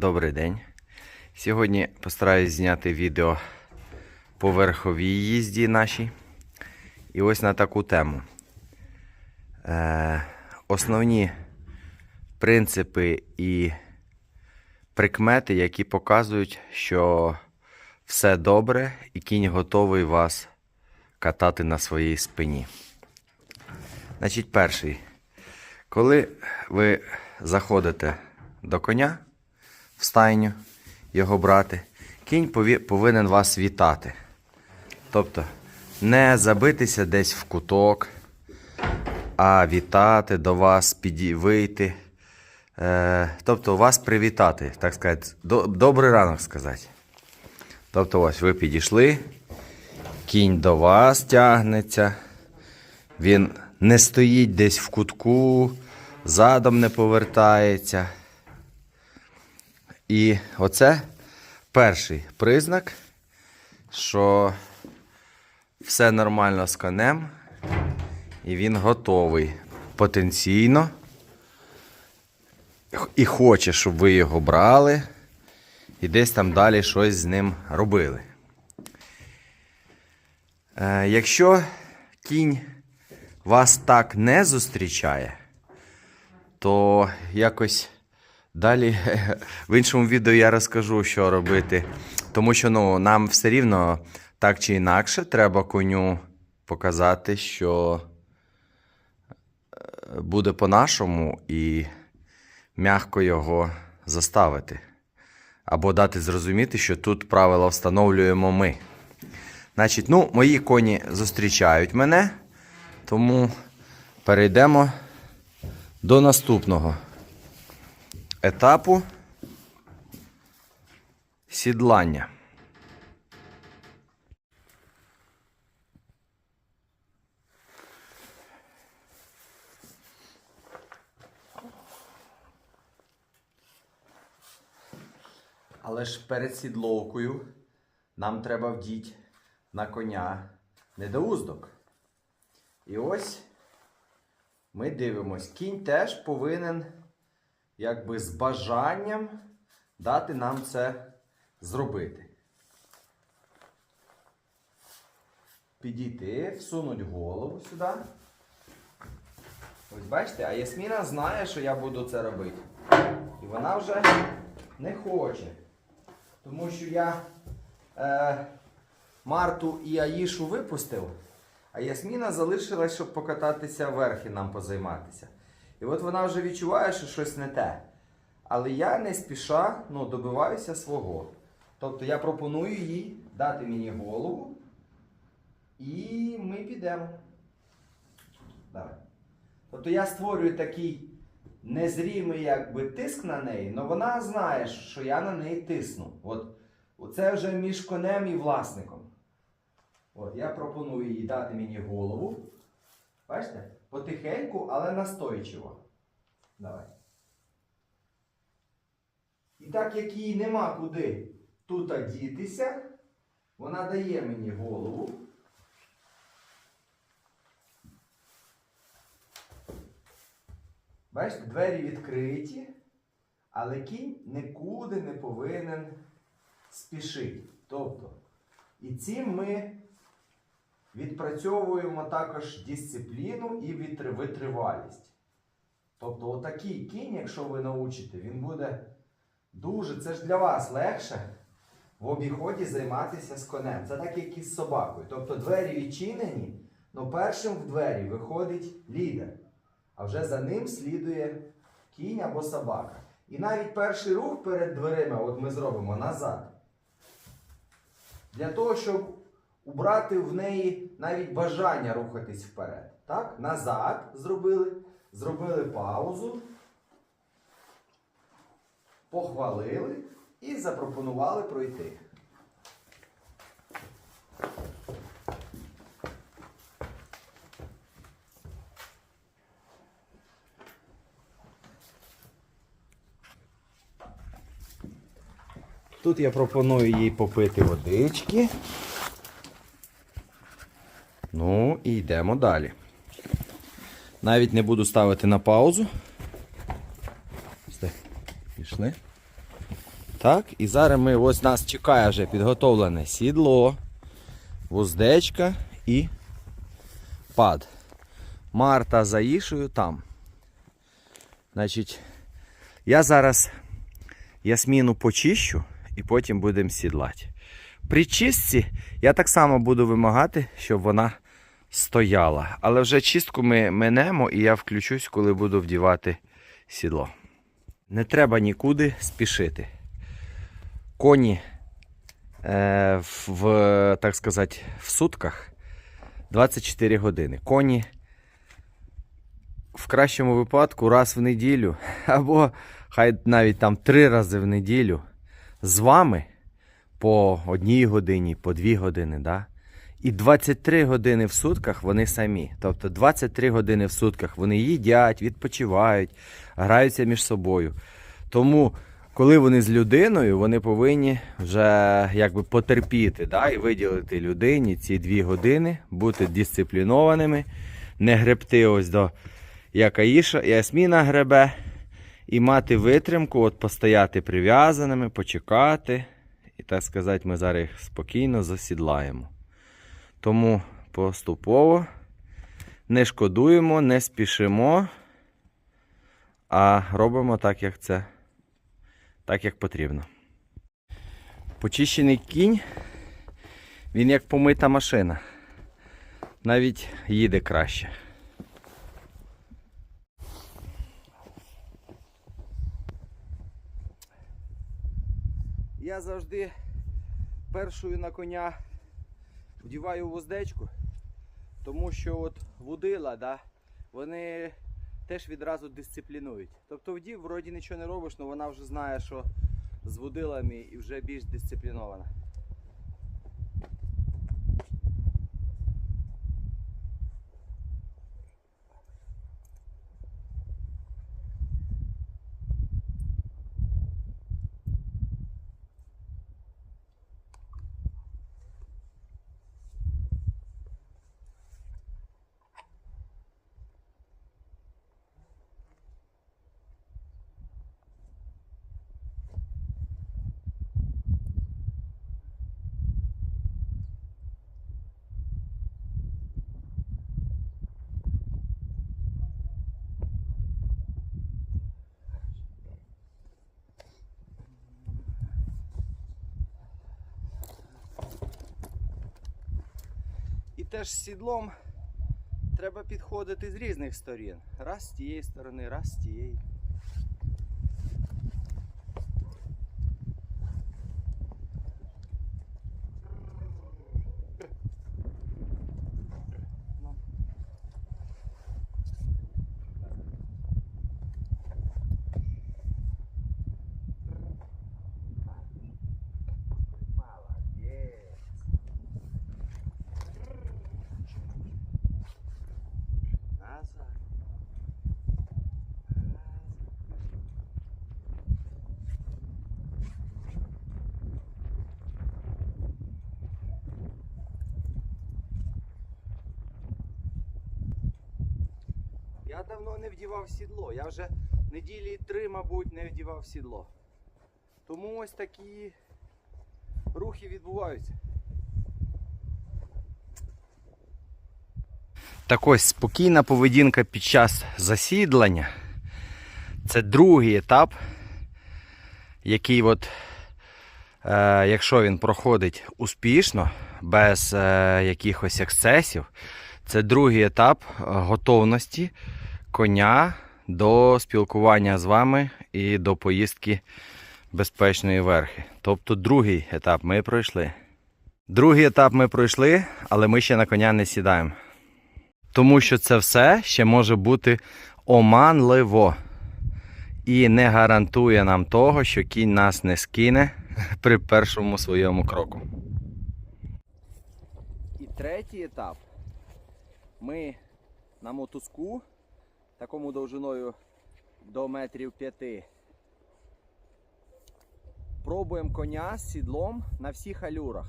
Добрий день. Сьогодні постараюсь зняти відео по верховій їзді нашій. І ось на таку тему. Е, основні принципи і прикмети, які показують, що все добре і кінь готовий вас катати на своїй спині. Значить, перший. Коли ви заходите до коня в стайню, його брати, кінь повинен вас вітати. Тобто не забитися десь в куток, а вітати до вас, піді... вийти. Е, тобто вас привітати, так сказати, добрий ранок сказати. Тобто, ось ви підійшли, кінь до вас тягнеться. Він не стоїть десь в кутку, задом не повертається. І оце перший признак, що все нормально з конем, і він готовий потенційно. І хоче, щоб ви його брали, і десь там далі щось з ним робили. Е, якщо кінь вас так не зустрічає, то якось далі в іншому відео я розкажу, що робити. Тому що ну, нам все рівно так чи інакше треба коню показати, що е, буде по-нашому і м'яко його заставити. Або дати зрозуміти, що тут правила встановлюємо ми. Значить, ну, мої коні зустрічають мене, тому перейдемо до наступного етапу сідлання. Але ж перед сідловкою нам треба вдіть на коня недоуздок. І ось ми дивимось. Кінь теж повинен, якби з бажанням дати нам це зробити. Підійти, всунуть голову сюди. Ось бачите, а Ясміна знає, що я буду це робити. І вона вже не хоче. Тому що я е, Марту і Аїшу випустив, а Ясміна залишилась, щоб покататися вверх і нам позайматися. І от вона вже відчуває, що щось не те. Але я не спіша ну, добиваюся свого. Тобто я пропоную їй дати мені голову, і ми підемо. Давай. Тобто я створюю такий незрімий якби, тиск на неї, але вона знає, що я на неї тисну. От, оце вже між конем і власником. От, я пропоную їй дати мені голову. Бачите? Потихеньку, але настойчиво. Давай. І так як їй нема куди тут дітися, вона дає мені голову. Бачите, двері відкриті, але кінь нікуди не повинен спішити. Тобто, і цим ми відпрацьовуємо також дисципліну і витривалість. Тобто, отакий кінь, якщо ви научите, він буде дуже, це ж для вас легше в обіході займатися з конем. Це так, як і з собакою. Тобто двері відчинені, але першим в двері виходить лідер. А вже за ним слідує кінь або собака. І навіть перший рух перед дверима, от ми зробимо назад. Для того, щоб убрати в неї навіть бажання рухатись вперед. Так? Назад зробили, зробили паузу, похвалили і запропонували пройти. Тут я пропоную їй попити водички. І йдемо далі. Навіть не буду ставити на паузу. Пішли. Так, і зараз ми ось нас чекає вже підготовлене сідло, вуздечка і пад. Марта за Ішою там. Значить, я зараз ясміну почищу і потім будемо сідлати. При чистці я так само буду вимагати, щоб вона стояла. Але вже чистку ми минемо і я включусь, коли буду вдівати сідло. Не треба нікуди спішити. Коні е, в, так сказати, в сутках 24 години. Коні в кращому випадку раз в неділю, або хай навіть там три рази в неділю з вами по одній годині, по дві години. Да? І 23 години в сутках вони самі. Тобто 23 години в сутках вони їдять, відпочивають, граються між собою. Тому, коли вони з людиною, вони повинні вже якби потерпіти да? і виділити людині ці дві години, бути дисциплінованими, не гребти ось до як Аїша, Ясміна гребе, і мати витримку, от постояти прив'язаними, почекати. І так сказати, ми зараз їх спокійно засідлаємо. Тому поступово не шкодуємо, не спішимо, а робимо так, як це, так, як потрібно. Почищений кінь, він як помита машина. Навіть їде краще. Я завжди першою на коня вдіваю воздечку, тому що от вудила, да, вони теж відразу дисциплінують. Тобто вдів, вроді нічого не робиш, але вона вже знає, що з вудилами і вже більш дисциплінована. Теж з сідлом треба підходити з різних сторін. Раз з тієї сторони, раз з тієї. Ну. Молодець. Назад. Я давно не вдівав сідло. Я вже неділі три, мабуть, не вдівав сідло. Тому ось такі рухи відбуваються. Так ось спокійна поведінка під час засідлення. Це другий етап, який, от, е, якщо він проходить успішно, без е, якихось ексцесів, це другий етап е, готовності коня до спілкування з вами і до поїздки безпечної верхи. Тобто другий етап ми пройшли. Другий етап ми пройшли, але ми ще на коня не сідаємо. Тому що це все ще може бути оманливо і не гарантує нам того, що кінь нас не скине при першому своєму кроку. І третій етап. Ми на мотузку, такому довжиною до метрів п'яти. Пробуємо коня з сідлом на всіх алюрах.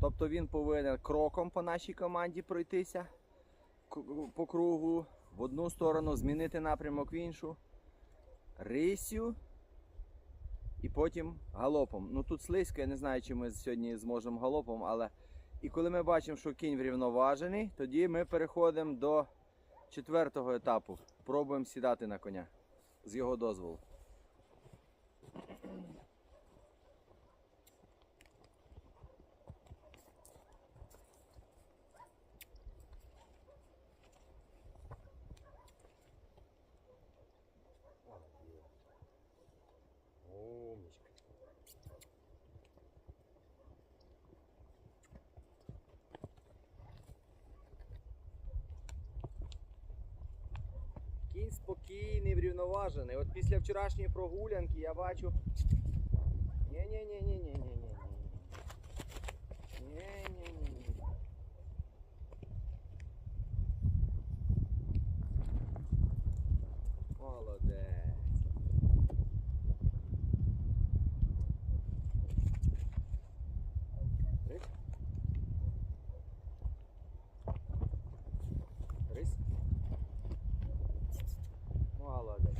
Тобто він повинен кроком по нашій команді пройтися по кругу, в одну сторону, змінити напрямок в іншу, рисю і потім галопом. Ну тут слизько, я не знаю, чи ми сьогодні зможемо галопом, але і коли ми бачимо, що кінь врівноважений, тоді ми переходимо до четвертого етапу. Пробуємо сідати на коня з його дозволу. Кінь спокійний, врівноважений. От після вчорашньої прогулянки я бачу. Ні-ні-ні-ні-ні-ні-ні. Ні-ні-ні-ні. Молодець. Рись. Рись. Молодець.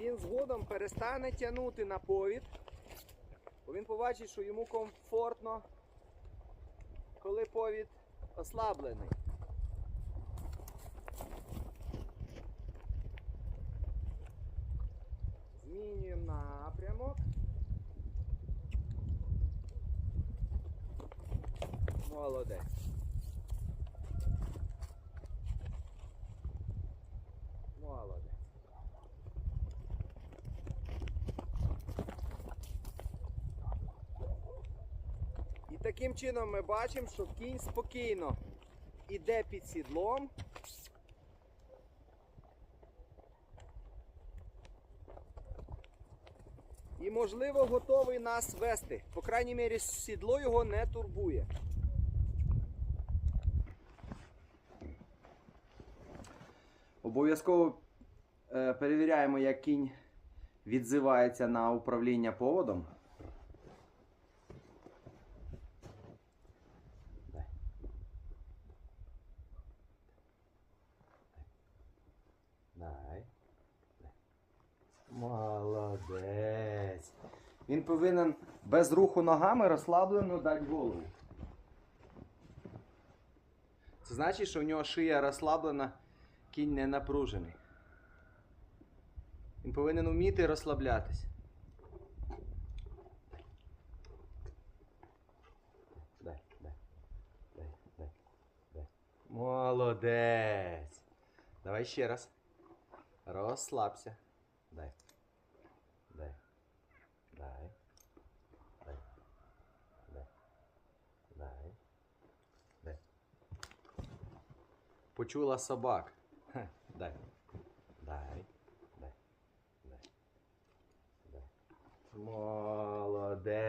І згодом перестане тягнути на повід, бо він побачить, що йому комфортно, коли повід ослаблений. Змінюємо напрямок. Молодець. Молодець. І таким чином ми бачимо, що кінь спокійно іде під сідлом. І, можливо, готовий нас вести. По крайній мірі, сідло його не турбує. Обов'язково е, перевіряємо, як кінь відзивається на управління поводом. Дай. Дай. Молодець. Він повинен без руху ногами розслаблено дати голову. Це значить, що в нього шия розслаблена, кінь не напружений. Він повинен вміти розслаблятись. Дай, дай, дай, дай. Молодець. Давай ще раз. Розслабся. Дай. Дай. Дай. Дай. Дай. Дай. Дай. Почула собак. Дай. Дай. Дай. Дай. Дай. Молодець.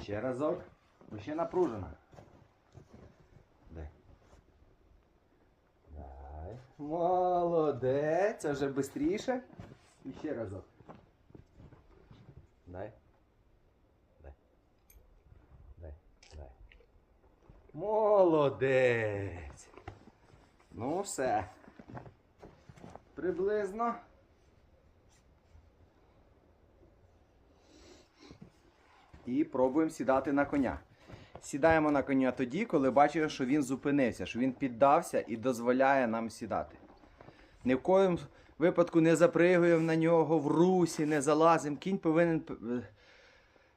Ще разок. Ще напружена. Дай. Дай. Молодець. Це вже швидше. І ще разок. Дай. Дай. Дай. Дай. Молодець. Ну все. Приблизно. І пробуємо сідати на коня. Сідаємо на коня тоді, коли бачимо, що він зупинився, що він піддався і дозволяє нам сідати. Ні в коєму випадку не запригуємо на нього в русі, не залазимо. Кінь повинен е,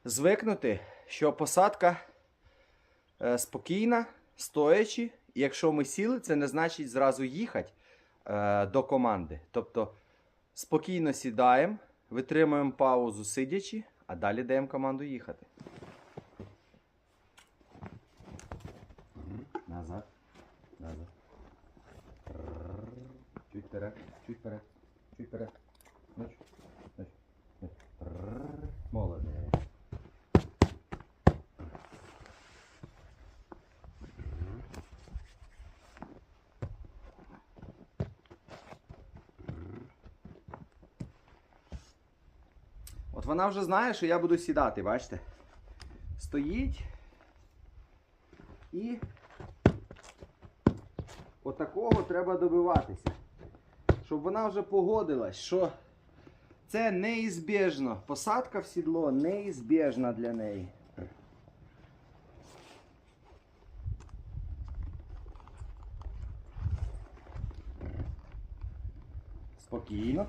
звикнути, що посадка е, спокійна, стоячи. Якщо ми сіли, це не значить зразу їхати е, до команди. Тобто спокійно сідаємо, витримуємо паузу сидячи, а далі даємо команду їхати. Назад. Назад. Чуть вперед, чуть вперед, чуть вперед. Ну, чуть, ну, чуть, ну. Молодець. От вона вже знає, що я буду сідати, бачите? Стоїть. І отакого треба добиватися. Щоб вона вже погодилась, що це неізбіжно. Посадка в сідло неізбіжна для неї. Спокійно.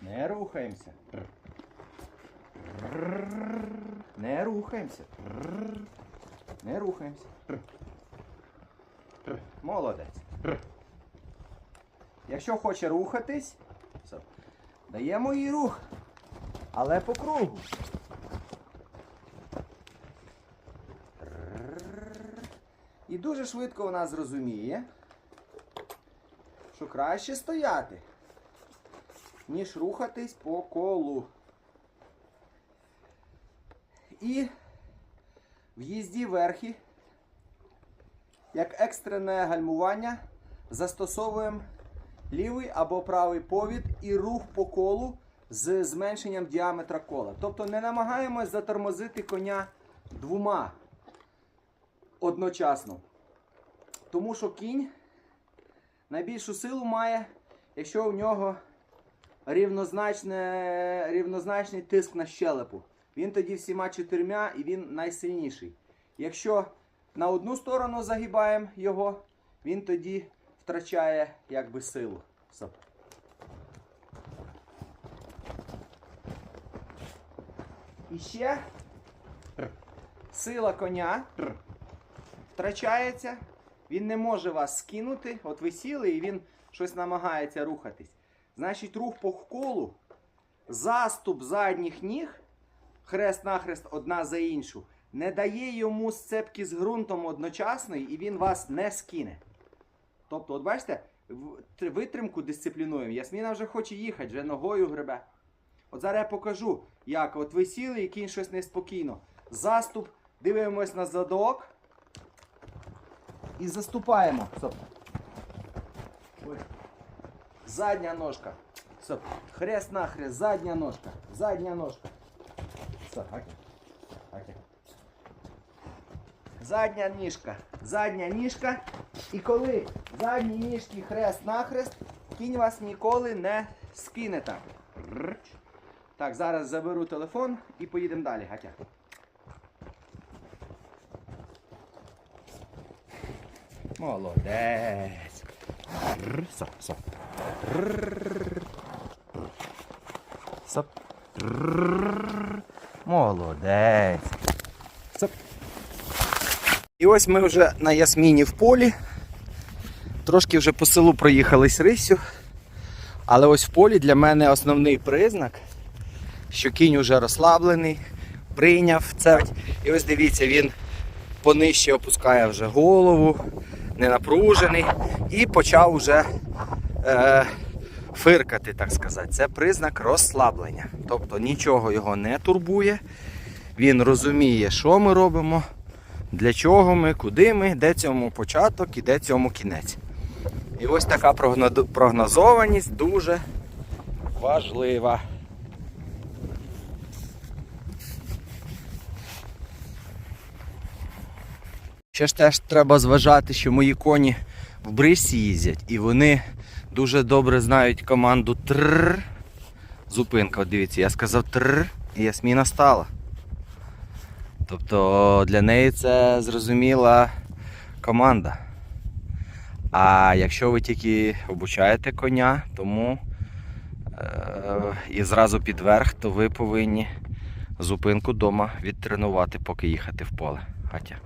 Не рухаємося. Не рухаємося. Не рухаємося. Молодець. Якщо хоче рухатись, даємо їй рух. Але по кругу. І дуже швидко вона зрозуміє, що краще стояти, ніж рухатись по колу. І в їзді верхи, як екстрене гальмування, застосовуємо лівий або правий повід і рух по колу з зменшенням діаметра кола. Тобто не намагаємось затормозити коня двома одночасно. Тому що кінь найбільшу силу має, якщо у нього рівнозначне, рівнозначний тиск на щелепу. Він тоді всіма чотирма і він найсильніший. Якщо на одну сторону загибаємо його, він тоді втрачає якби силу. І ще сила коня втрачається, він не може вас скинути. От ви сіли і він щось намагається рухатись. Значить, рух по колу, заступ задніх ніг, хрест-нахрест одна за іншу, не дає йому сцепки з ґрунтом одночасно, і він вас не скине. Тобто, от бачите, витримку дисциплінуємо. Ясміна вже хоче їхати, вже ногою гребе. От зараз я покажу, як от ви сіли і кінь щось неспокійно. Заступ, дивимось на задок і заступаємо. Стоп. Задня ножка. Стоп. Хрест нахрест, задня ножка. Задня ножка. Стоп, окей. Окей. Задня ніжка. Задня ніжка. І коли задні ніжки хрест-нахрест, кінь вас ніколи не скине так. Так, зараз заберу телефон і поїдемо далі, Гатя. Молодець. Соп, соп. Соп. Молодець. Соп. І ось ми вже на Ясміні в полі. Трошки вже по селу проїхались рисю. Але ось в полі для мене основний признак, що кінь уже розслаблений, прийняв це. І ось дивіться, він понижче опускає вже голову, не напружений і почав вже е, фиркати, так сказати. Це признак розслаблення. Тобто нічого його не турбує. Він розуміє, що ми робимо, для чого ми, куди ми, де цьому початок і де цьому кінець. І ось така прогнозованість дуже важлива. Ще ж теж треба зважати, що мої коні в брисі їздять і вони дуже добре знають команду тррр. Зупинка, от дивіться, я сказав тррр, і Ясміна стала. Тобто для неї це зрозуміла команда. А якщо ви тільки обучаєте коня, тому е- і зразу під верх, то ви повинні зупинку вдома відтренувати, поки їхати в поле. Гатя.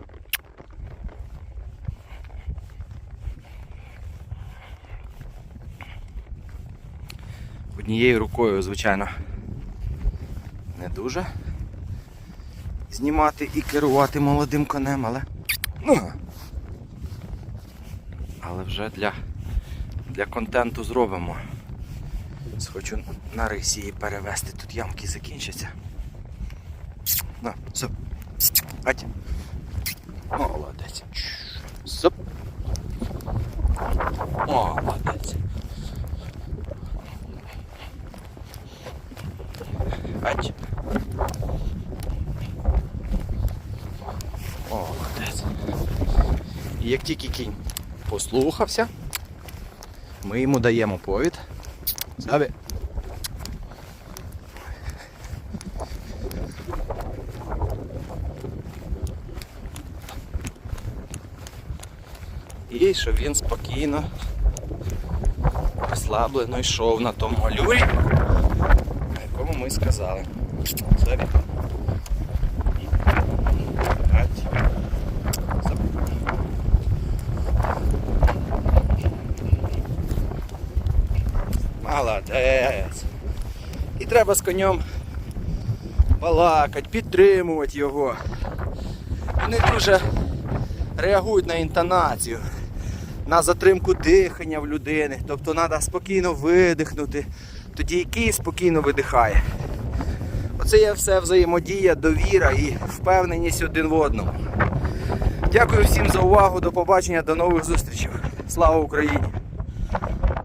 Однією рукою, звичайно, не дуже знімати і керувати молодим конем, але. Ну, але вже для, для контенту зробимо. Хочу на рисі її перевести, тут ямки закінчаться. На, стоп. Ать. Молодець. Стоп. Молодець. Ать. О, молодець. І як тільки кінь послухався, ми йому даємо повід. Забі. І щоб він спокійно, розслаблено йшов на тому алюрі, на якому ми сказали. Забі. Ать. Забі. Молодець. І треба з конем балакати, підтримувати його. Вони дуже реагують на інтонацію, на затримку дихання в людини. Тобто треба спокійно видихнути, тоді і кій спокійно видихає. Оце є все взаємодія, довіра і впевненість один в одному. Дякую всім за увагу, до побачення, до нових зустрічей. Слава Україні!